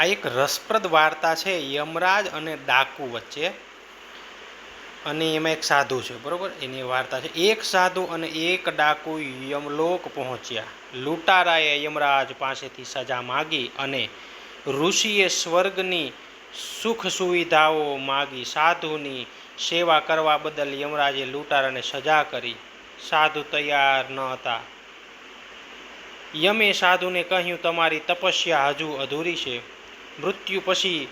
આ એક રસપ્રદ વાર્તા છે યમરાજ અને ડાકુ વચ્ચે. અને એમાં એક સાધુ છે, બરોબર? એની વાર્તા છે. એક સાધુ અને એક ડાકુ યમલોક પહોંચ્યા. લૂંટારાએ યમરાજ પાસેથી સજા માગી અને ઋષિએ સ્વર્ગની સુખ સુવિધાઓ માગી. સાધુની સેવા કરવા બદલ યમરાજે લૂંટારાને સજા કરી. સાધુ તૈયાર ન હતા. યમે સાધુને કહ્યું, તમારી તપસ્યા હજુ અધૂરી છે. મૃત્યુ પછી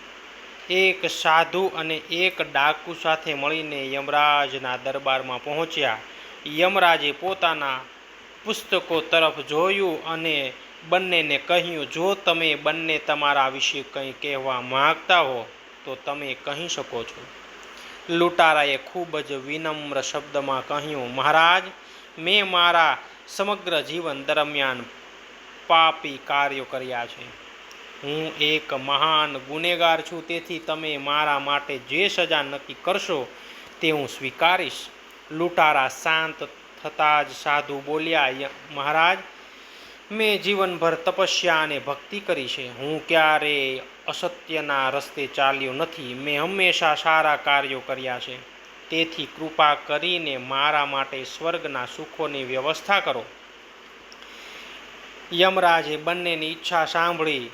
એક સાધુ અને એક ડાકુ સાથે મળીને યમરાજના દરબારમાં પહોંચ્યા. યમરાજે પોતાના પુસ્તકો તરફ જોયું અને બંનેને કહ્યું, જો તમે બંને તમારા વિશે કંઈ કહેવા માગતા હો, તો તમે કહી શકો છો. લૂંટારાએ ખૂબ જ વિનમ્ર શબ્દમાં કહ્યું, મહારાજ, મેં મારા સમગ્ર જીવન દરમિયાન પાપી કાર્યો કર્યા છે. હું એક મહાન ગુનેગાર છું, તેથી તમે મારા માટે જે સજા નક્કી કરશો તે હું સ્વીકારીશ. લૂંટારા શાંત થતાં જ સાધુ બોલ્યા, "ય- મહારાજ, મેં જીવનભર તપસ્યા અને ભક્તિ કરી છે. હું ક્યારેય અસત્યના રસ્તે ચાલ્યો નથી. મેં હંમેશા સારા કાર્યો કર્યા છે. તેથી કૃપા કરીને મારા માટે સ્વર્ગના સુખોની વ્યવસ્થા કરો. યમરાજે બંનેની ઈચ્છા સાંભળી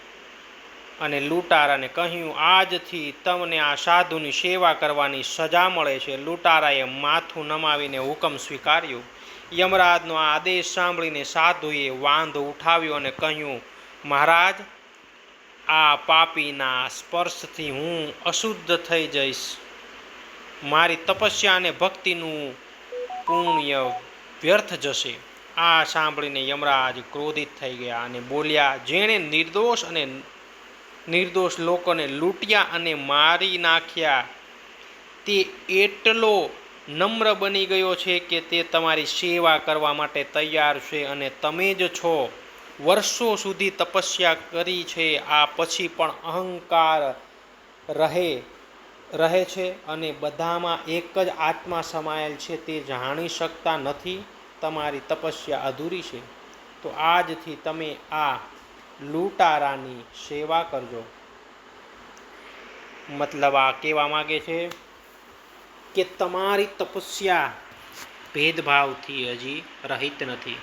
અને લૂંટારાને કહ્યું, આજથી તમને આ સાધુની સેવા કરવાની સજા મળે છે. લૂંટારાએ માથું નમાવીને હુકમ સ્વીકાર્યો. યમરાજનો આ આદેશ સાંભળીને સાધુએ વાંધો ઉઠાવ્યો અને કહ્યું, મહારાજ, આ પાપીના સ્પર્શથી હું અશુદ્ધ થઈ જઈશ. મારી તપસ્યા અને ભક્તિનું પુણ્ય વ્યર્થ જશે. આ સાંભળીને યમરાજ ક્રોધિત થઈ ગયા અને બોલ્યા, જેણે નિર્દોષ અને નિર્દોષ લોકોને લૂંટ્યા અને મારી નાખ્યા. તે એટલો નમ્ર બની ગયો છે કે તે તમારી સેવા કરવા માટે તૈયાર છે અને તમે જ છો. વર્ષો સુધી તપસ્યા કરી છે, આ પછી પણ અહંકાર રહે રહે છે અને બધામાં એક જ આત્મા સમાયેલ છે, તે જાણી શકતા નથી. તમારી તપસ્યા અધૂરી છે. તો આજથી તમે આ લૂંટારાની સેવા કરજો. મતલબ આ કહેવા માગે છે? કે તમારી તપસ્યા ભેદભાવથી હજી રહિત નથી.